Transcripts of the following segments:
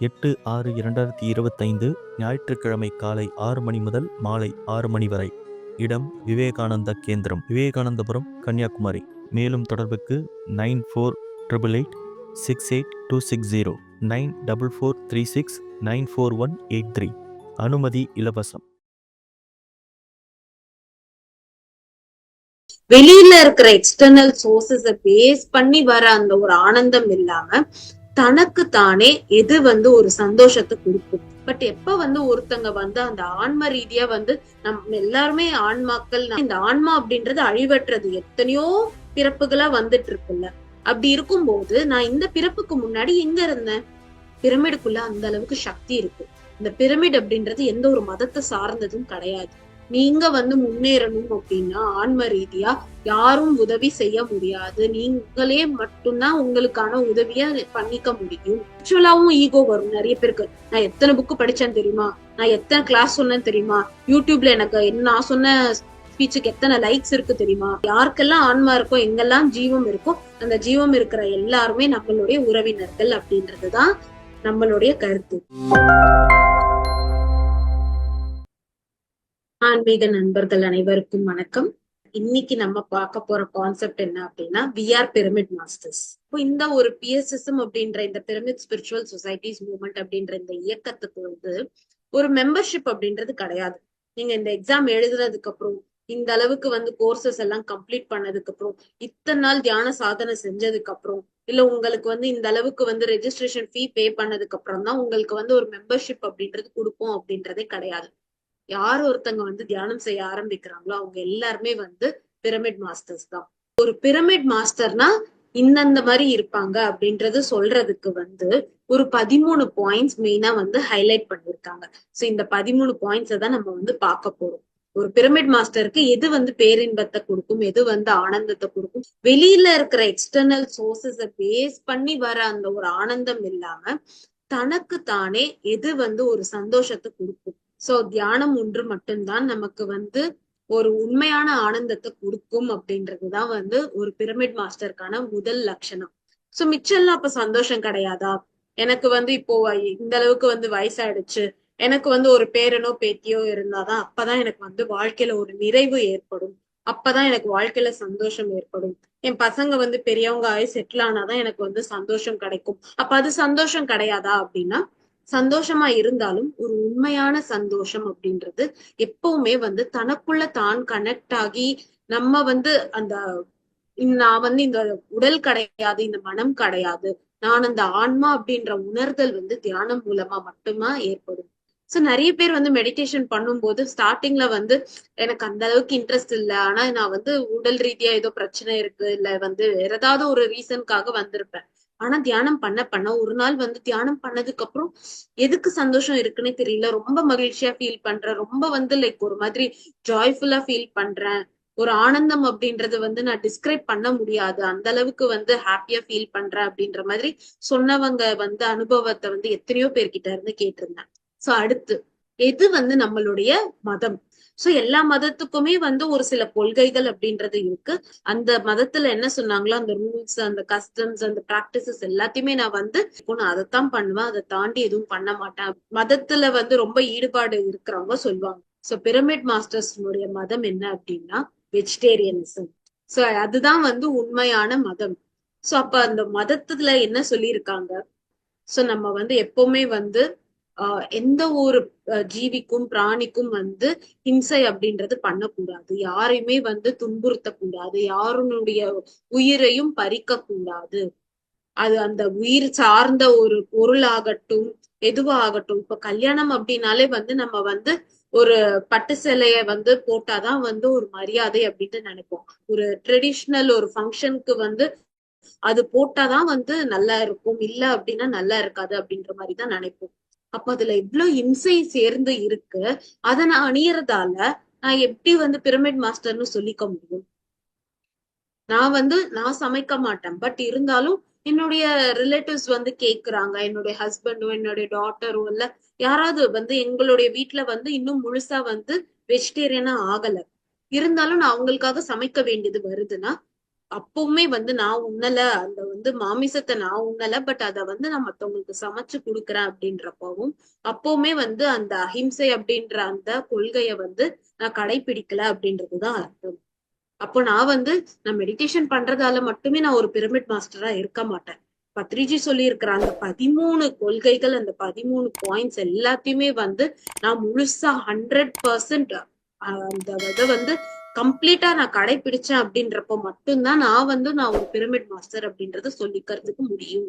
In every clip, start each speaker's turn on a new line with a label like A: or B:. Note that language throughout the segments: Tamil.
A: எட்டு ஆறு இரண்டாயிரத்தி இருபத்தைந்து ஞாயிற்றுக்கிழமை காலை ஆறு மணி முதல் மாலை ஆறு மணி வரை. இடம் விவேகானந்தா கேந்திரம் விவேகானந்தபுரம் கன்னியாகுமரி. மேலும் தொடர்புக்கு nine four triple eight six eight two six zero nine double four three six nine four one eight three. அனுமதி இலவசம்.
B: வெளியில இருக்கிற எக்ஸ்டர்னல் சோர்சஸ பேஸ் பண்ணி வர அந்த ஒரு ஆனந்தம் இல்லாம தனக்கு தானே எது வந்து ஒரு சந்தோஷத்தை கொடுக்கும். பட் எப்ப வந்து ஒருத்தங்க வந்து அந்த ஆன்ம ரீதியா வந்து நம்ம எல்லாருமே ஆன்மாக்கள் இந்த ஆன்மா அப்படின்றது அழிவற்றது. எத்தனையோ பிறப்புகளா வந்துட்டு இருக்குல்ல அப்படி இருக்கும்போது நான் இந்த பிறப்புக்கு முன்னாடி எங்க இருந்தேன்? பிரமிடுக்குள்ள அந்த அளவுக்கு சக்தி இருக்கு. இந்த பிரமிட் அப்படின்றது எந்த ஒரு மதத்தை சார்ந்ததும் கிடையாது. நீங்க வந்து முன்னேறணும் அப்படின்னா ஆன்ம ரீதியா யாரும் உதவி செய்ய முடியாது. நீங்களே மட்டும்தான் உங்களுக்கான உதவிய பண்ணிக்க முடியும். ஆக்சுவலாவும் ஈகோ வரும். நிறைய பேருக்கு நான் எத்தனை புக்கு படிச்சேன்னு தெரியுமா? நான் எத்தனை கிளாஸ் சொன்னேன்னு தெரியுமா? யூடியூப்ல எனக்கு என்ன நான் சொன்ன ஸ்பீச்சுக்கு எத்தனை லைக்ஸ் இருக்கு தெரியுமா? யாருக்கெல்லாம் ஆன்மா இருக்கோ எங்கெல்லாம் ஜீவம் இருக்கோ அந்த ஜீவம் இருக்கிற எல்லாருமே நம்மளுடைய உறவினர்கள் அப்படின்றதுதான் நம்மளுடைய கருத்து. ஆன்மீக நண்பர்கள் அனைவருக்கும் வணக்கம். இன்னைக்கு நம்ம பார்க்க போற கான்செப்ட் என்ன அப்படின்னா விஆர் பிரமிட் மாஸ்டர்ஸ் இப்போ இந்த ஒரு பிஎஸ்எஸ்எம் அப்படின்ற இந்த பிரமிட் ஸ்பிரிச்சுவல் சொசைட்டிஸ் மூவ்மெண்ட் அப்படின்ற இந்த இயக்கத்துக்கு வந்து ஒரு மெம்பர்ஷிப் அப்படின்றது கிடையாது. நீங்க இந்த எக்ஸாம் எழுதுனதுக்கு அப்புறம் இந்த அளவுக்கு வந்து கோர்சஸ் எல்லாம் கம்ப்ளீட் பண்ணதுக்கு அப்புறம் இத்தனை நாள் தியான சாதனை செஞ்சதுக்கு அப்புறம் இல்ல உங்களுக்கு வந்து இந்த அளவுக்கு வந்து ரெஜிஸ்ட்ரேஷன் ஃபீ பே பண்ணதுக்கு அப்புறம் தான் உங்களுக்கு வந்து ஒரு மெம்பர்ஷிப் அப்படின்றது கொடுப்போம் அப்படின்றதே கிடையாது. யார் ஒருத்தங்க வந்து தியானம் செய்ய ஆரம்பிக்கிறாங்களோ அவங்க எல்லாருமே வந்து பிரமிட் மாஸ்டர்ஸ் தான். ஒரு பிரமிட் மாஸ்டர்னா இந்தந்த மாதிரி இருப்பாங்க அப்படின்றது சொல்றதுக்கு வந்து ஒரு பதிமூணு பாயிண்ட்ஸ் மெயினா வந்து ஹைலைட் பண்ணிருக்காங்க சோ இந்த பதிமூணு பாயிண்ட்ஸை தான் நம்ம வந்து பார்க்க போறோம். ஒரு பிரமிட் மாஸ்டருக்கு எது வந்து பேரின்பத்தை கொடுக்கும் எது வந்து ஆனந்தத்தை கொடுக்கும்? வெளியில இருக்கிற எக்ஸ்டர்னல் சோர்சஸ பேஸ் பண்ணி வர அந்த ஒரு ஆனந்தம் இல்லாம தனக்கு தானே எது வந்து ஒரு சந்தோஷத்தை கொடுக்கும்? சோ தியானம் ஒன்று மட்டும்தான் நமக்கு வந்து ஒரு உண்மையான ஆனந்தத்தை கொடுக்கும் அப்படின்றதுதான் வந்து ஒரு பிரமிட் மாஸ்டருக்கான முதல் லட்சணம். சோ மிச்சம்லாம் அப்ப சந்தோஷம் கிடையாதா? எனக்கு வந்து இப்போ இந்த அளவுக்கு வந்து வயசாயிடுச்சு. எனக்கு வந்து ஒரு பேரனோ பேத்தியோ இருந்தாதான் அப்பதான் எனக்கு வந்து வாழ்க்கையில ஒரு நிறைவு ஏற்படும். அப்பதான் எனக்கு வாழ்க்கையில சந்தோஷம் ஏற்படும். என் பசங்க வந்து பெரியவங்க ஆகி செட்டில் ஆனாதான் எனக்கு வந்து சந்தோஷம் கிடைக்கும். அப்ப அது சந்தோஷம் கிடையாதா அப்படின்னா சந்தோஷமா இருந்தாலும் ஒரு உண்மையான சந்தோஷம் அப்படின்றது எப்பவுமே வந்து தனக்குள்ள தான் கனெக்ட் ஆகி நம்ம வந்து அந்த நான் வந்து இந்த உடல் கிடையாது இந்த மனம் கிடையாது. நான் அந்த ஆன்மா அப்படின்ற உணர்தல் வந்து தியானம் மூலமா மட்டுமா ஏற்படும். சோ நிறைய பேர் வந்து மெடிடேஷன் பண்ணும்போது ஸ்டார்டிங்ல வந்து எனக்கு அந்த அளவுக்கு இன்ட்ரெஸ்ட் இல்ல. ஆனா நான் வந்து உடல் ரீதியா ஏதோ பிரச்சனை இருக்கு இல்ல வந்து வேற ஏதாவது ஒரு ரீசனுக்காக வந்திருப்பேன். ஆனா தியானம் பண்ண பண்ண. ஒரு நாள் வந்து தியானம் பண்ணதுக்கு அப்புறம் எதுக்கு சந்தோஷம் இருக்குன்னே தெரியல. ரொம்ப மகிழ்ச்சியா ஃபீல் பண்றேன். ரொம்ப வந்து லைக் ஒரு மாதிரி ஜாய்ஃபுல்லா ஃபீல் பண்றேன். ஒரு ஆனந்தம் அப்படின்றது வந்து நான் டிஸ்கிரைப் பண்ண முடியாது. அந்த அளவுக்கு வந்து ஹாப்பியா ஃபீல் பண்றேன் அப்படின்ற மாதிரி சொன்னவங்க வந்து அனுபவத்தை வந்து எத்தனையோ பேர்கிட்ட இருந்து கேட்டிருந்தேன். சோ அடுத்து எது வந்து நம்மளுடைய மதம்? சோ எல்லா மதத்துக்குமே வந்து ஒரு சில கொள்கைகள் அப்படின்றது இருக்கு. அந்த மதத்துல என்ன சொன்னாங்களோ அந்த ரூல்ஸ் அந்த கஸ்டம்ஸ் அந்த பிராக்டிசஸ் எல்லாத்தையுமே நான் வந்து நான் அதைத்தான் பண்ணுவேன். அதை தாண்டி எதுவும் பண்ண மாட்டேன். மதத்துல வந்து ரொம்ப ஈடுபாடு இருக்கிறவங்க சொல்லுவாங்க. சோ பிரமிட் மாஸ்டர்ஸ்னுடைய மதம் என்ன அப்படின்னா வெஜிடேரியனிசம் சோ அதுதான் வந்து உண்மையான மதம். சோ அப்ப அந்த மதத்துல என்ன சொல்லியிருக்காங்க? சோ நம்ம வந்து எப்பவுமே வந்து எந்த ஒரு ஜீவிக்கும் பிராணிக்கும் வந்து ஹிம்சை அப்படின்றது பண்ணக்கூடாது. யாரையுமே வந்து துன்புறுத்த கூடாது யாருனுடைய உயிரையும் பறிக்க கூடாது அது அந்த உயிர் சார்ந்த ஒரு பொருளாகட்டும் எதுவாகட்டும். இப்ப கல்யாணம் அப்படின்னாலே வந்து நம்ம வந்து ஒரு பட்டு சிலைய வந்து போட்டாதான் வந்து ஒரு மரியாதை அப்படின்ட்டு நினைப்போம். ஒரு ட்ரெடிஷ்னல் ஒரு ஃபங்க்ஷனுக்கு வந்து அது போட்டாதான் வந்து நல்லா இருக்கும். இல்ல அப்படின்னா நல்லா இருக்காது அப்படின்ற மாதிரிதான் நினைப்போம். அப்ப அதுல இவ்வளவு இம்சை சேர்ந்து இருக்கு. அதை நான் அணியறதால நான் எப்படி வந்து பிரமிட் மாஸ்டர்னு சொல்லிக்க முடியும்? நான் வந்து நான் சமைக்க மாட்டேன். பட் இருந்தாலும் என்னுடைய ரிலேட்டிவ்ஸ் வந்து கேக்குறாங்க. என்னுடைய ஹஸ்பண்டும் என்னுடைய டாட்டரும் இல்ல யாராவது வந்து எங்களுடைய வீட்டுல வந்து இன்னும் முழுசா வந்து வெஜிடேரியனா ஆகல. இருந்தாலும் நான் அவங்களுக்காக சமைக்க வேண்டியது வருதுன்னா அப்பவுமே வந்து நான் உண்ணல அந்த வந்து மாமிசத்தை நான் உண்ணல பட் அத வந்து நான் மத்தவங்களுக்கு சமைச்சு கொடுக்குறேன் அப்படின்றப்பவும் அப்பவுமே வந்து அந்த அஹிம்சை அப்படின்ற அந்த கொள்கைய வந்து நான் கடைபிடிக்கல அப்படின்றதுதான் அர்த்தம். அப்போ நான் வந்து நான் மெடிடேஷன் பண்றதால மட்டுமே நான் ஒரு பிரமிட் மாஸ்டரா இருக்க மாட்டேன். பத்ரிஜி சொல்லியிருக்கிற அந்த பதிமூணு கொள்கைகள் அந்த பதிமூணு பாயிண்ட்ஸ் எல்லாத்தையுமே வந்து நான் முழுசா ஹண்ட்ரட் பர்சன்ட் அந்த இதை வந்து கம்ப்ளீட்டா நான் கடைபிடிச்சேன் அப்படின்றப்ப மட்டும்தான் நான் வந்து நான் ஒரு பிரமிட் மாஸ்டர் அப்படின்றத சொல்லிக்கிறதுக்கு முடியும்.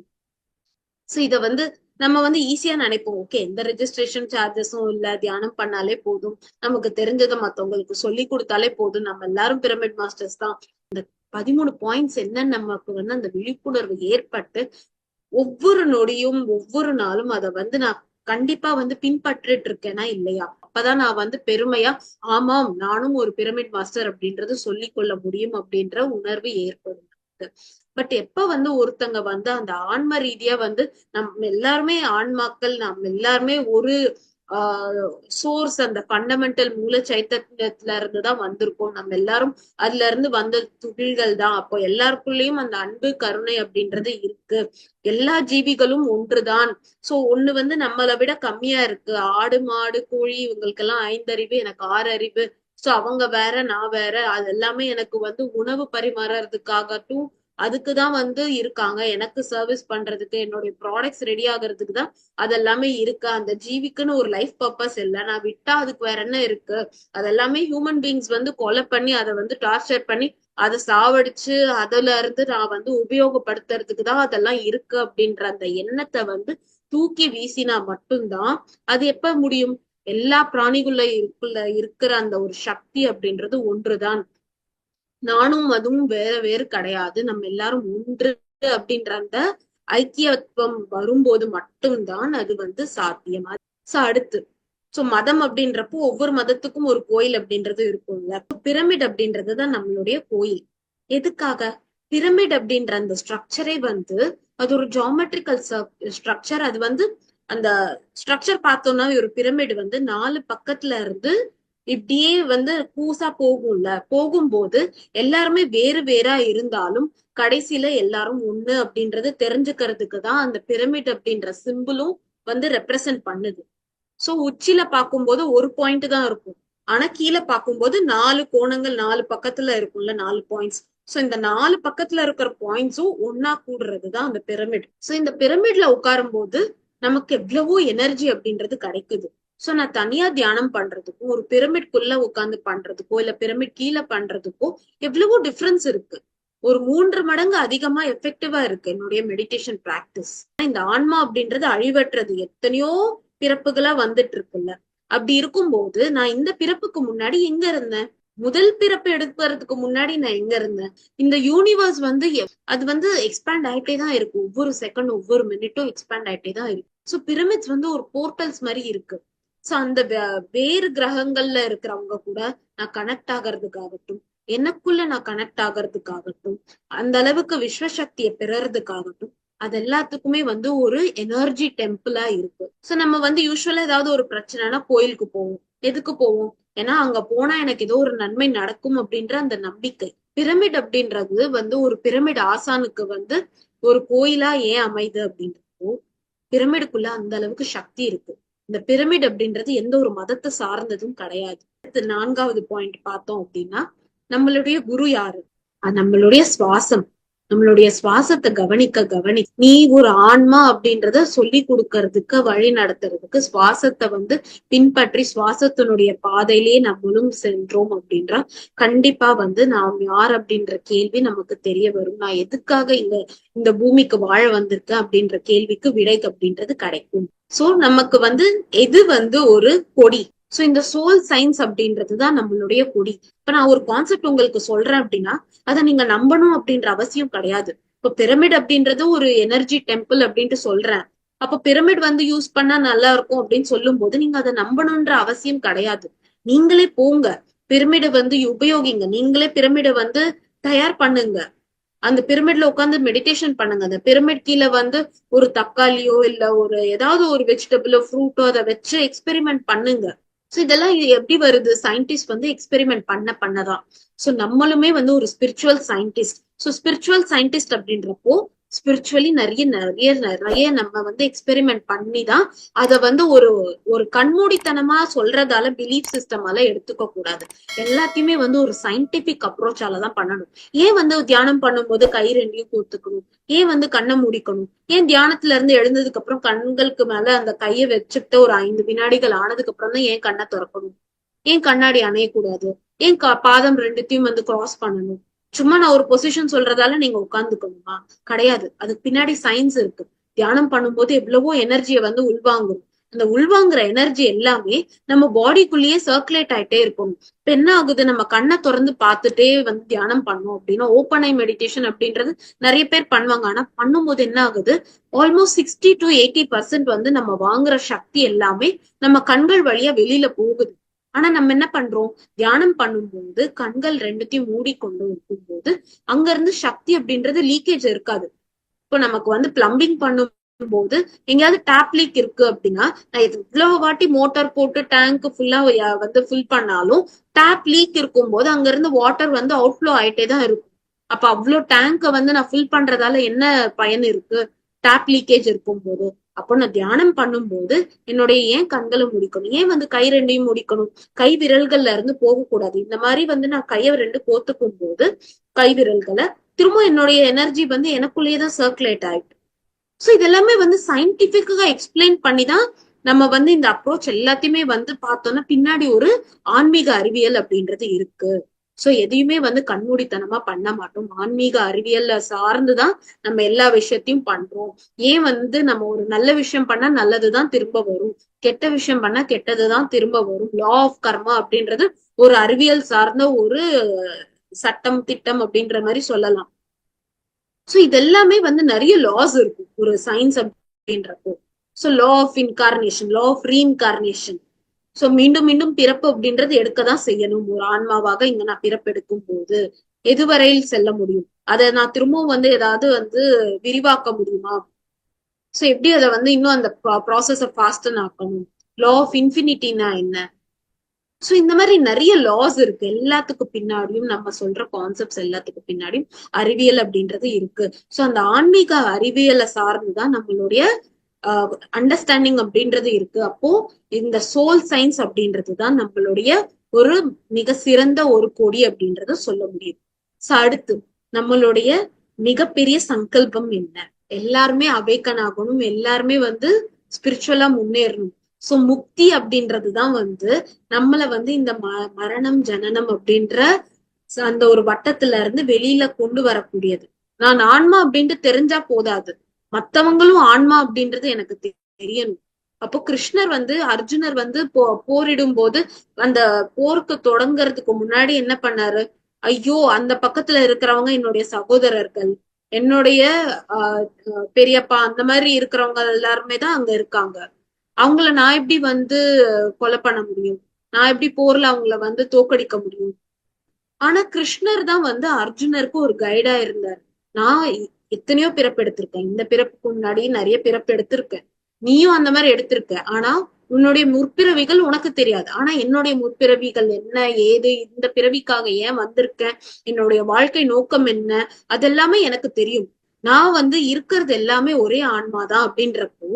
B: சோ இத வந்து நம்ம வந்து ஈஸியா நினைப்போம். ஓகே எந்த ரெஜிஸ்ட்ரேஷன் சார்ஜஸும் இல்ல தியானம் பண்ணாலே போதும். நமக்கு தெரிஞ்சதை மத்தவங்களுக்கு சொல்லி கொடுத்தாலே போதும். நம்ம எல்லாரும் பிரமிட் மாஸ்டர்ஸ் தான். இந்த பதிமூணு பாயிண்ட்ஸ் என்ன நமக்கு வந்து அந்த விழிப்புணர்வு ஏற்பட்டு ஒவ்வொரு நொடியும் ஒவ்வொரு நாளும் அதை வந்து நான் கண்டிப்பா வந்து பின்பற்றிட்டு இருக்கேனா இல்லையா? அப்பதான் நான் வந்து பெருமையா ஆமாம் நானும் ஒரு பிரமிட் மாஸ்டர் அப்படின்றது சொல்லிக் கொள்ள முடியும் அப்படின்ற உணர்வு ஏற்படும் பட் எப்ப வந்து ஒருத்தங்க வந்து அந்த ஆன்ம ரீதியா வந்து நம் எல்லாருமே ஆன்மாக்கள் நாம் எல்லாருமே ஒரு சோர்ஸ் அந்த ஃபண்டமெண்டல் மூல சைத்தன்யத்துல இருந்து தான் வந்திருக்கோம். நம்ம எல்லாரும் அதுல இருந்து வந்த துகில்கள் தான். அப்போ எல்லாருக்குள்ளயும் அந்த அன்பு கருணை அப்படின்றது இருக்கு. எல்லா ஜீவிகளும் ஒன்றுதான். சோ ஒண்ணு வந்து நம்மளை விட கம்மியா இருக்கு. ஆடு மாடு கோழி இவங்களுக்கெல்லாம் ஐந்தறிவு எனக்கு ஆறு அறிவு சோ அவங்க வேற நான் வேற அது எல்லாமே எனக்கு வந்து உணவு பரிமாறதுக்காகட்டும் அதுக்கு தான் வந்து இருக்காங்க. எனக்கு சர்வீஸ் பண்றதுக்கு என்னுடைய ப்ராடக்ட்ஸ் ரெடி ஆகுறதுக்கு தான் அதெல்லாமே இருக்கு. அந்த ஜீவிக்குன்னு ஒரு லைஃப் பர்பஸ் இல்ல. நான் விட்டா அதுக்கு வேற என்ன இருக்கு? அதெல்லாமே ஹியூமன் பீங்ஸ் வந்து கொலை பண்ணி அதை வந்து டார்ச்சர் பண்ணி அதை சாவடிச்சு அதுல இருந்து நான் வந்து உபயோகப்படுத்துறதுக்கு தான் அதெல்லாம் இருக்கு அப்படின்ற அந்த எண்ணத்தை வந்து தூக்கி வீசினா மட்டும்தான் அது எப்ப முடியும்? எல்லா பிராணிகுள்ள இருக்குள்ள இருக்கிற அந்த ஒரு சக்தி அப்படின்றது ஒன்றுதான். நானும் அதுவும் வேற வேறு கிடையாது. நம்ம எல்லாரும் ஒன்று அப்படின்ற அந்த ஐக்கியத்துவம் வரும்போது மட்டும்தான் அது வந்து சாத்தியமா. சோ அடுத்து. சோ மதம் அப்படின்றப்போ ஒவ்வொரு மதத்துக்கும் ஒரு கோயில் அப்படின்றது இருக்கும்ல. பிரமிட் அப்படின்றதுதான் நம்மளுடைய கோயில். எதுக்காக? பிரமிட் அப்படின்ற அந்த ஸ்ட்ரக்சரே வந்து அது ஒரு ஜாமெட்ரிக்கல் ஸ்ட்ரக்சர் அது வந்து அந்த ஸ்ட்ரக்சர் பார்த்தோம்னா ஒரு பிரமிடு வந்து நாலு பக்கத்துல இருந்து இப்படியே வந்து கூசா போகும்ல போகும்போது எல்லாருமே வேறு வேறா இருந்தாலும் கடைசியில எல்லாரும் ஒண்ணு அப்படின்றது தெரிஞ்சுக்கிறதுக்கு தான் அந்த பிரமிட் அப்படின்ற சிம்பிளும் வந்து ரெப்ரசன்ட் பண்ணுது. சோ உச்சில பார்க்கும்போது ஒரு பாயிண்ட் தான் இருக்கும். ஆனா கீழே பார்க்கும்போது நாலு கோணங்கள் நாலு பக்கத்துல இருக்கும்ல நாலு பாயிண்ட்ஸ் சோ இந்த நாலு பக்கத்துல இருக்கிற பாயிண்ட்ஸும் ஒன்னா கூடுறது தான் அந்த பிரமிட் சோ இந்த பிரமிட்ல உட்காரும் போது நமக்கு எவ்வளவோ எனர்ஜி அப்படின்றது கிடைக்குது. சோ நான் தனியா தியானம் பண்றதுக்கும் ஒரு பிரமிட்குள்ள உட்கார்ந்து பண்றதுக்கோ இல்ல பிரமிட் கீழே பண்றதுக்கோ எவ்வளவோ டிஃபரன்ஸ் இருக்கு. ஒரு மூன்று மடங்கு அதிகமா எஃபெக்டிவா இருக்கு என்னுடைய மெடிடேஷன் பிராக்டிஸ் இந்த ஆன்மா அப்படின்றது அழிவற்றது. எத்தனையோ பிறப்புகளா வந்துட்டு இருக்குல்ல அப்படி இருக்கும்போது நான் இந்த பிறப்புக்கு முன்னாடி எங்க இருந்தேன்? முதல் பிறப்பு எடுக்கிறதுக்கு முன்னாடி நான் எங்க இருந்தேன்? இந்த யூனிவர்ஸ் வந்து அது வந்து எக்ஸ்பேண்ட் ஆயிட்டே தான் இருக்கு. ஒவ்வொரு செகண்ட் ஒவ்வொரு மினிட்டும் எக்ஸ்பேண்ட் ஆயிட்டே தான் இருக்கு. ஸோ பிரமிட்ஸ் வந்து ஒரு போர்ட்டல்ஸ் மாதிரி இருக்கு. சோ அந்த வேறு கிரகங்கள்ல இருக்கிறவங்க கூட நான் கனெக்ட் ஆகிறதுக்காகட்டும் எனக்குள்ள நான் கனெக்ட் ஆகிறதுக்காகட்டும் அந்த அளவுக்கு விஸ்வசக்தியை பெறறதுக்காகட்டும் அது எல்லாத்துக்குமே வந்து ஒரு எனர்ஜி டெம்பிளா இருக்கு. சோ நம்ம வந்து யூஸ்வலா ஏதாவது ஒரு பிரச்சனைனா கோயிலுக்கு போவோம். எதுக்கு போவோம்? ஏன்னா அங்க போனா எனக்கு ஏதோ ஒரு நன்மை நடக்கும் அப்படின்ற அந்த நம்பிக்கை. பிரமிட் அப்படின்றது வந்து ஒரு பிரமிட் ஆசானுக்கு வந்து ஒரு கோயிலா ஏன் அமைது அப்படின்றப்போ பிரமிடுக்குள்ள அந்த அளவுக்கு சக்தி இருக்கு. இந்த பிரமிட் அப்படின்றது எந்த ஒரு மதத்தை சார்ந்ததும் கிடையாது. அடுத்து நான்காவது பாயிண்ட் பார்த்தோம் அப்படின்னா நம்மளுடைய குரு யாரு? நம்மளுடைய சுவாசம். நம்மளுடைய சுவாசத்தை கவனிக்க கவனி நீ ஒரு ஆன்மா அப்படின்றத சொல்லி கொடுக்கறதுக்கு வழி நடத்துறதுக்கு சுவாசத்தை வந்து பின்பற்றி சுவாசத்தினுடைய பாதையிலேயே நம்மளும் சென்றோம் அப்படின்றா கண்டிப்பா வந்து நாம் யார் அப்படின்ற கேள்வி நமக்கு தெரிய வரும். நான் எதுக்காக இந்த இந்த பூமிக்கு வாழ வந்திருக்கேன் அப்படின்ற கேள்விக்கு விடை அப்படின்றது கிடைக்கும். சோ நமக்கு வந்து எது வந்து ஒரு கொடி? சோ இந்த சோல் சயின்ஸ் அப்படின்றதுதான் நம்மளுடைய கொடி. இப்ப நான் ஒரு கான்செப்ட் உங்களுக்கு சொல்றேன் அப்படின்னா அதை நீங்க நம்பணும் அப்படின்ற அவசியம் கிடையாது. இப்ப பிரமிட் அப்படின்றது ஒரு எனர்ஜி டெம்பிள் அப்படின்ட்டு சொல்றேன். அப்ப பிரமிட் வந்து யூஸ் பண்ணா நல்லா இருக்கும் அப்படின்னு சொல்லும் போது நீங்க அதை நம்பணும்ன்ற அவசியம் கிடையாது. நீங்களே போங்க. பிரமிடை வந்து உபயோகிங்க. நீங்களே பிரமிடை வந்து தயார் பண்ணுங்க. அந்த பிரமிட்ல உட்காந்து மெடிடேஷன் பண்ணுங்க. அந்த பிரமிட் கீழே வந்து ஒரு தக்காளியோ இல்ல ஒரு ஏதாவது ஒரு வெஜிடபிளோ ஃப்ரூட்டோ அதை வச்சு எக்ஸ்பெரிமெண்ட் பண்ணுங்க. சோ இதெல்லாம் இது எப்படி வருது? சயின்டிஸ்ட் வந்து எக்ஸ்பெரிமெண்ட் பண்ண பண்ணதான். சோ நம்மளுமே வந்து ஒரு spiritual scientist so spiritual scientist அப்படின்றப்போ ஸ்பிரிச்சுவலி நிறைய நிறைய நிறைய நம்ம வந்து எக்ஸ்பெரிமெண்ட் பண்ணி தான் அதை வந்து ஒரு ஒரு கண்மூடித்தனமா சொல்றதால பிலீஃப் சிஸ்டமால எடுத்துக்க கூடாது. எல்லாத்தையுமே வந்து ஒரு சயின்டிபிக் அப்ரோச்சால தான் பண்ணணும். ஏன் வந்து தியானம் பண்ணும்போது கை ரெண்டையும் கூத்துக்கணும்? ஏன் வந்து கண்ணை மூடிக்கணும்? ஏன் தியானத்துல இருந்து எழுந்ததுக்கு அப்புறம் கண்களுக்கு மேல அந்த கையை வச்சுட்டு ஒரு ஐந்து வினாடிகள் ஆனதுக்கு அப்புறம் தான் ஏன் கண்ணை திறக்கணும்? ஏன் கண்ணாடி அணையக்கூடாது? ஏன் பாதம் ரெண்டுத்தையும் வந்து கிராஸ் பண்ணணும்? சும்மா நான் ஒரு பொசிஷன் சொல்றதால நீங்க உட்கார்ந்துக்கணுமா? கிடையாது. அதுக்கு பின்னாடி சயின்ஸ் இருக்கு. தியானம் பண்ணும்போது எவ்வளவோ எனர்ஜியை வந்து உள்வாங்கும். அந்த உள்வாங்குற எனர்ஜி எல்லாமே நம்ம பாடிக்குள்ளேயே சர்க்குலேட் ஆயிட்டே இருக்கும் இப்ப என்ன ஆகுது? நம்ம கண்ணை திறந்து பார்த்துட்டே வந்து தியானம் பண்ணோம் அப்படின்னா ஓப்பன் ஐ மெடிடேஷன் அப்படின்றது நிறைய பேர் பண்ணுவாங்க. ஆனா பண்ணும்போது என்ன ஆகுது? Almost sixty to eighty percent வந்து நம்ம வாங்குற சக்தி எல்லாமே நம்ம கண்கள் வழியா வெளியில போகுது. ஆனா நம்ம என்ன பண்றோம்? தியானம் பண்ணும்போது கண்கள் ரெண்டுத்தையும் மூடிக்கொண்டு இருக்கும்போது அங்க இருந்து சக்தி அப்படின்றது லீக்கேஜ் இருக்காது. இப்போ நமக்கு வந்து பிளம்பிங் பண்ணும்போது எங்கேயாவது டேப் லீக் இருக்கு அப்படின்னா நான் இது இவ்வளவு வாட்டி மோட்டார் போட்டு டேங்க் ஃபுல்லா வந்து ஃபில் பண்ணாலும் டேப் லீக் இருக்கும் போது அங்க இருந்து வாட்டர் வந்து அவுட்ஃப்ளோ ஆயிட்டே தான் இருக்கும். அப்ப அவ்வளோ டேங்கை வந்து நான் ஃபில் பண்றதால என்ன பயன் இருக்கு? டேப் லீக்கேஜ் இருக்கும் போது அப்போ நான் தியானம் பண்ணும்போது என்னுடைய ஏன் கண்களை முடிக்கணும்? ஏன் வந்து கை ரெண்டையும் முடிக்கணும்? கை விரல்கள்ல இருந்து போகக்கூடாது இந்த மாதிரி வந்து நான் கையை ரெண்டு கோத்துக்கும் போது கை விரல்களை திரும்ப என்னுடைய எனர்ஜி வந்து எனக்குள்ளேயே தான் சர்க்குலேட் ஆயிட்டு. ஸோ இதெல்லாமே வந்து சயின்டிபிக்கா எக்ஸ்பிளைன் பண்ணி தான் நம்ம வந்து இந்த அப்ரோச் எல்லாத்தையுமே வந்து பார்த்தோம்னா பின்னாடி ஒரு ஆன்மீக அறிவியல் அப்படின்றது இருக்கு. ஸோ எதையுமே வந்து கண்மூடித்தனமா பண்ண மாட்டோம். ஆன்மீக அறிவியல்ல சார்ந்துதான் நம்ம எல்லா விஷயத்தையும் பண்றோம். ஏன் வந்து நம்ம ஒரு நல்ல விஷயம் பண்ணா நல்லதுதான் திரும்ப வரும்? கெட்ட விஷயம் பண்ணா கெட்டதுதான் திரும்ப வரும்? லா ஆஃப் கர்மா அப்படின்றது ஒரு அறிவியல் சார்ந்த ஒரு சட்டம் திட்டம் அப்படின்ற மாதிரி சொல்லலாம். சோ இதெல்லாமே வந்து நிறைய லாஸ் இருக்கும். ஒரு சயின்ஸ் அப்படின்றப்போ. So law of incarnation law of reincarnation so மீண்டும் மீண்டும் பிறப்பு அப்படின்றது எடுக்கதான் செய்யணும். ஒரு ஆன்மாவாக இங்க நான் பிறப்பெடுக்கும் போது எதுவரையில் செல்ல முடியும்? அதை நான் திரும்பவும் வந்து ஏதாவது வந்து விரிவாக்க முடியுமா? சோ எப்படி அதை வந்து இன்னும் அந்த ப்ராசஸ ஃபாஸ்டன் ஆக்கணும்? லா ஆஃப் இன்ஃபினிட்டினா என்ன? சோ இந்த மாதிரி நிறைய லாஸ் இருக்கு. எல்லாத்துக்கும் பின்னாடியும் நம்ம சொல்ற கான்செப்ட்ஸ் எல்லாத்துக்கும் பின்னாடியும் அறிவியல் அப்படின்றது இருக்கு. சோ அந்த ஆன்மீக அறிவியலை சார்ந்துதான் நம்மளுடைய அண்டர்ஸ்டாண்டிங் அப்படின்றது இருக்கு. அப்போ இந்த சோல் சயின்ஸ் அப்படின்றது தான் நம்மளுடைய ஒரு மிக சிறந்த ஒரு கொடி அப்படின்றத சொல்ல முடியும். சோ அடுத்து நம்மளுடைய மிகப்பெரிய சங்கல்பம் என்ன? எல்லாருமே அவேக்கன் ஆகணும் எல்லாருமே வந்து ஸ்பிரிச்சுவலா முன்னேறணும். சோ முக்தி அப்படின்றதுதான் வந்து நம்மள வந்து இந்த ம மரணம் ஜனனம் அப்படின்ற அந்த ஒரு வட்டத்துல இருந்து வெளியில கொண்டு வரக்கூடியது. நான் ஆன்மா அப்படின்ட்டு தெரிஞ்சா போதாது. மத்தவங்களும் ஆன்மா அப்படின்றது எனக்கு தெரியணும். அப்போ கிருஷ்ணர் வந்து அர்ஜுனர் வந்து போ போரிடும் போது அந்த போருக்கு தொடங்குறதுக்கு முன்னாடி என்ன பண்ணாரு? ஐயோ அந்த பக்கத்துல இருக்கிறவங்க என்னுடைய சகோதரர்கள் என்னுடைய பெரியப்பா அந்த மாதிரி இருக்கிறவங்க எல்லாருமே தான் அங்க இருக்காங்க. அவங்கள நான் எப்படி வந்து கொலை பண்ண முடியும்? நான் எப்படி போர்ல அவங்கள வந்து தோக்கடிக்க முடியும்? ஆனா கிருஷ்ணர் தான் வந்து அர்ஜுனருக்கு ஒரு கைடா இருந்தார். நான் எத்தனையோ பிறப்பு எடுத்திருக்கேன் இந்த பிறப்புக்கு முன்னாடி நிறைய பிறப்பு எடுத்திருக்கேன் நீயும் அந்த மாதிரி எடுத்திருக்க. ஆனா உன்னுடைய முற்பிறவிகள் உனக்கு தெரியாது. ஆனா என்னுடைய முற்பிறவிகள் என்ன ஏது இந்த பிறவிக்காக ஏன் வந்திருக்கேன் என்னுடைய வாழ்க்கை நோக்கம் என்ன அதெல்லாமே எனக்கு தெரியும். நான் வந்து இருக்கிறது எல்லாமே ஒரே ஆன்மாதான் அப்படின்றப்போ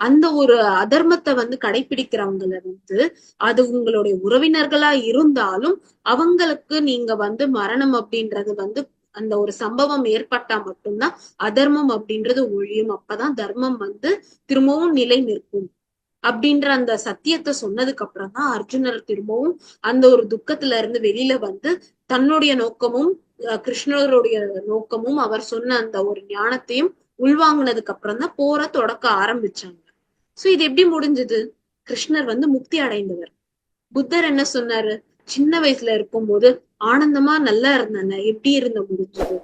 B: அந்த ஒரு அதர்மத்தை வந்து கடைபிடிக்கிறவங்கள வந்து அது உங்களுடைய உறவினர்களா இருந்தாலும் அவங்களுக்கு நீங்க வந்து மரணம் அப்படின்றது வந்து அந்த ஒரு சம்பவம் ஏற்பட்டா மட்டும்தான் அதர்மம் அப்படின்றது ஒழியும். அப்பதான் தர்மம் வந்து திரும்பவும் நிலை நிற்கும். அப்படின்ற அந்த சத்தியத்தை சொன்னதுக்கு அப்புறம் தான் அர்ஜுனர் திரும்பவும் அந்த ஒரு துக்கத்துல இருந்து வெளியில வந்து தன்னுடைய நோக்கமும் கிருஷ்ணருடைய நோக்கமும் அவர் சொன்ன அந்த ஒரு ஞானத்தையும் உள்வாங்கினதுக்கு அப்புறம் தான் போற தொடக்க ஆரம்பிச்சாங்க. சோ இது எப்படி முடிஞ்சது? கிருஷ்ணர் வந்து முக்தி அடைந்தவர். புத்தர் என்ன சொன்னாரு? சின்ன வயசுல இருக்கும்போது ஆனந்தமா நல்லா இருந்தேன் எப்படி இருந்த முடிஞ்சது?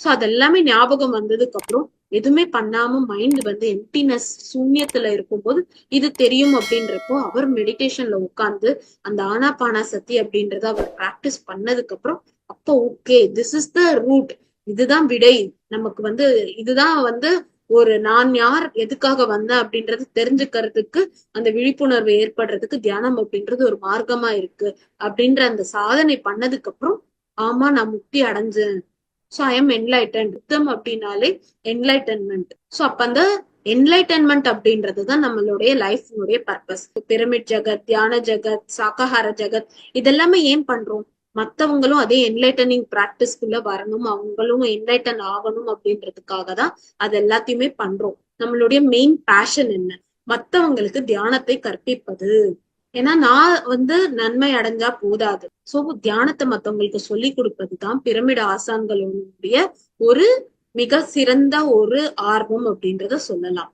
B: சோ அதெல்லாமே ஞாபகம் வந்ததுக்கு அப்புறம் எதுவுமே பண்ணாம மைண்ட் வந்து எம்டினஸ் சூன்யத்துல இருக்கும்போது இது தெரியும் அப்படின்றப்போ அவர் மெடிடேஷன்ல உட்கார்ந்து அந்த ஆனாபானா சத்தி அப்படின்றத அவர் பிராக்டிஸ் பண்ணதுக்கு அப்புறம் அப்போ okay this is the root இதுதான் விடை. நமக்கு வந்து இதுதான் வந்து ஒரு நான் யார் எதுக்காக வந்தேன் அப்படின்றது தெரிஞ்சுக்கிறதுக்கு அந்த விழிப்புணர்வு ஏற்படுறதுக்கு தியானம் அப்படின்றது ஒரு மார்க்கமா இருக்கு. அப்படின்ற அந்த சாதனை பண்ணதுக்கு அப்புறம் ஆமா நான் முக்தி அடைஞ்சேன். ஸோ ஐ எம் என்லைட்டன் புத்தம் அப்படின்னாலே என்லைட்டன்மெண்ட் ஸோ அப்ப அந்த என்லைட்டன்மெண்ட் அப்படின்றது தான் நம்மளுடைய லைஃப்னுடைய பர்பஸ் பிரமிட் ஜெகத் தியான ஜெகத் சாக்காஹார ஜெகத் இதெல்லாமே ஏன் பண்றோம்? மத்தவங்களும் அதே என்லைட்டனிங் பிராக்டிஸ்க்குள்ள வரணும் அவங்களும் என்லைட்டன் ஆகணும் அப்படின்றதுக்காக தான் அது எல்லாத்தையுமே பண்றோம். நம்மளுடைய மெயின் பேஷன் என்ன? மத்தவங்களுக்கு தியானத்தை கற்பிப்பது. ஏன்னா நான் வந்து நன்மை அடைஞ்சா போதாது. சோ தியானத்தை மத்தவங்களுக்கு சொல்லி கொடுப்பதுதான் பிரமிடு ஆசான்களுடைய ஒரு மிக சிறந்த ஒரு ஆர்வம் அப்படின்றத சொல்லலாம்.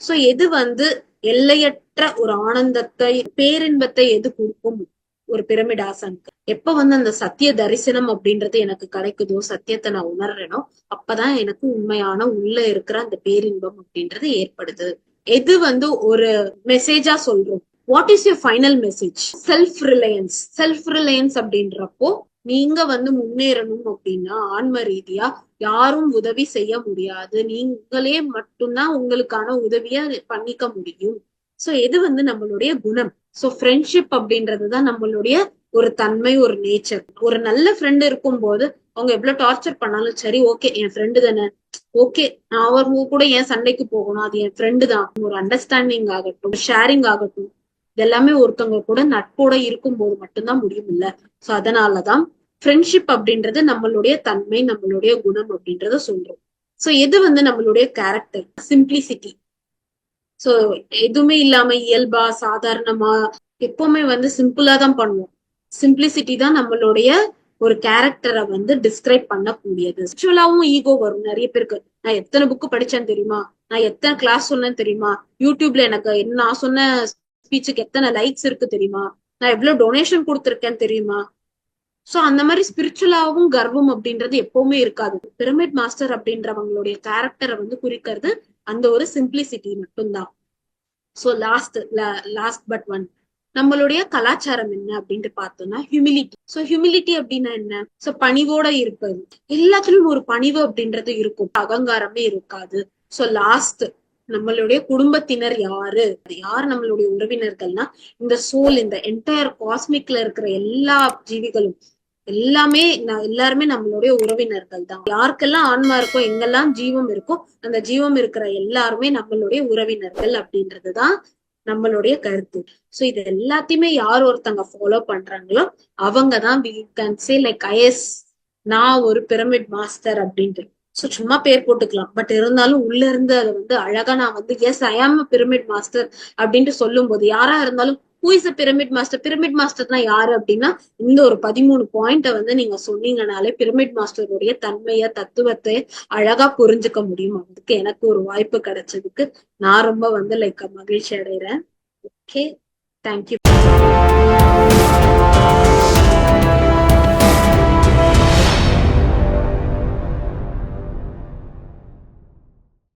B: சோ எது வந்து எல்லையற்ற ஒரு ஆனந்தத்தை பேரின்பத்தை எது கொடுக்கும் ஒரு பிரமிட் ஆசானுக்கு எப்ப வந்து அந்த சத்திய தரிசனம் அப்படின்றது எனக்கு கிடைக்குதோ சத்தியத்தை நான் உணர்றேனோ அப்பதான் எனக்கு உண்மையான உள்ள இருக்கிற அந்த பேரின்பம் அப்படின்றது ஏற்படுது. எது வந்து ஒரு மெசேஜா சொல்றோம்? What is your final message self reliance self reliance அப்படின்றப்போ நீங்க வந்து முன்னேறணும் அப்படின்னா ஆன்ம ரீதியா யாரும் உதவி செய்ய முடியாது. நீங்களே மட்டும்தான் உங்களுக்கான உதவிய பண்ணிக்க முடியும். சோ எது வந்து நம்மளுடைய குணம்? சோ ஃப்ரெண்ட்ஷிப் அப்படின்றதுதான் நம்மளுடைய ஒரு தன்மை ஒரு நேச்சர் ஒரு நல்ல ஃப்ரெண்ட் இருக்கும்போது அவங்க எவ்வளவு டார்ச்சர் பண்ணாலும் சரி ஓகே என் ஃப்ரெண்டு தானே. ஓகே நான் அவங்க கூட ஏன் சண்டைக்கு போகணும். அது என் ஃப்ரெண்டு தான். ஒரு அண்டர்ஸ்டாண்டிங் ஆகட்டும் ஷேரிங் ஆகட்டும் இது எல்லாமே ஒருத்தவங்க கூட நட்போட இருக்கும் போது மட்டும்தான் முடியும் இல்ல சோ அதனாலதான் ஃப்ரெண்ட்ஷிப் அப்படின்றது நம்மளுடைய தன்மை நம்மளுடைய குணம் அப்படின்றத சொல்றோம். சோ எது வந்து நம்மளுடைய கேரக்டர் சிம்பிளிசிட்டி சோ எதுவுமே இல்லாம இயல்பா சாதாரணமா எப்பவுமே வந்து சிம்பிளா தான் பண்ணுவோம். சிம்பிளிசிட்டி தான் நம்மளுடைய ஒரு கேரக்டரை வந்து டிஸ்கிரைப் பண்ணக்கூடியது. ஆக்சுவலாவும் ஈகோ வரும். நிறைய பேருக்கு நான் எத்தனை புக்கு படிச்சேன்னு தெரியுமா? நான் எத்தனை கிளாஸ் சொன்னேன்னு தெரியுமா? யூடியூப்ல எனக்கு என்ன நான் சொன்ன ஸ்பீச்சுக்கு எத்தனை லைக்ஸ் இருக்கு தெரியுமா? நான் எவ்வளவு டொனேஷன் கொடுத்துருக்கேன் தெரியுமா? சோ அந்த மாதிரி ஸ்பிரிச்சுவலாவும் கர்வம் அப்படின்றது எப்பவுமே இருக்காது. பிரமிட் மாஸ்டர் அப்படின்றவங்களுடைய கேரக்டரை வந்து குறிக்கிறது அந்த ஒரு சிம்பிளிசிட்டி மட்டும்தான். So last last but one நம்மளுடைய கலாச்சாரம் என்ன அப்படின்ட்டு பார்த்தோம்னா ஹியூமிலிட்டி சோ ஹியூமிலிட்டி அப்படின்னா என்ன? சோ பணிவோட இருப்பது. எல்லாத்துலயும் ஒரு பணிவு அப்படின்றது இருக்கும். அகங்காரமே இருக்காது. சோ லாஸ்ட் நம்மளுடைய குடும்பத்தினர் யாரு? யார் நம்மளுடைய உறவினர்கள்னா இந்த சோல் இந்த என்டையர் காஸ்மிக்ல இருக்கிற எல்லா ஜீவிகளும். எல்லாமே எல்லாருமே நம்மளுடைய உறவினர்கள் தான் யாருக்கெல்லாம் ஆன்மா இருக்கோ எங்கெல்லாம் ஜீவம் இருக்கோ அந்த ஜீவம் இருக்கிற எல்லாருமே நம்மளுடைய உறவினர்கள் அப்படின்றதுதான் நம்மளுடைய கருத்து. சோ இது எல்லாத்தையுமே யார் ஒருத்தங்க ஃபாலோ பண்றாங்களோ அவங்கதான் we can say like is நான் ஒரு பிரமிட் மாஸ்டர் அப்படின்ட்டு. சோ சும்மா பேர் போட்டுக்கலாம். பட் இருந்தாலும் உள்ள இருந்து அதை வந்து அழகா நான் வந்து எஸ் ஐ ஆம் பிரமிட் மாஸ்டர் அப்படின்ட்டு சொல்லும் போது யாரா இருந்தாலும் who is a pyramid master pyramid மாஸ்டர்னா யாரு அப்படின்னா இந்த ஒரு பதிமூணு பாயிண்ட வந்து நீங்க சொன்னீங்கனாலே பிரமிட் மாஸ்டருடைய தன்மைய தத்துவத்தை அழகா புரிஞ்சுக்க முடியும். அதுக்கு எனக்கு ஒரு வாய்ப்பு கிடைச்சதுக்கு நான் ரொம்ப வந்து லைக் மகிழ்ச்சி அடைகிறேன் ஓகே தேங்க்யூ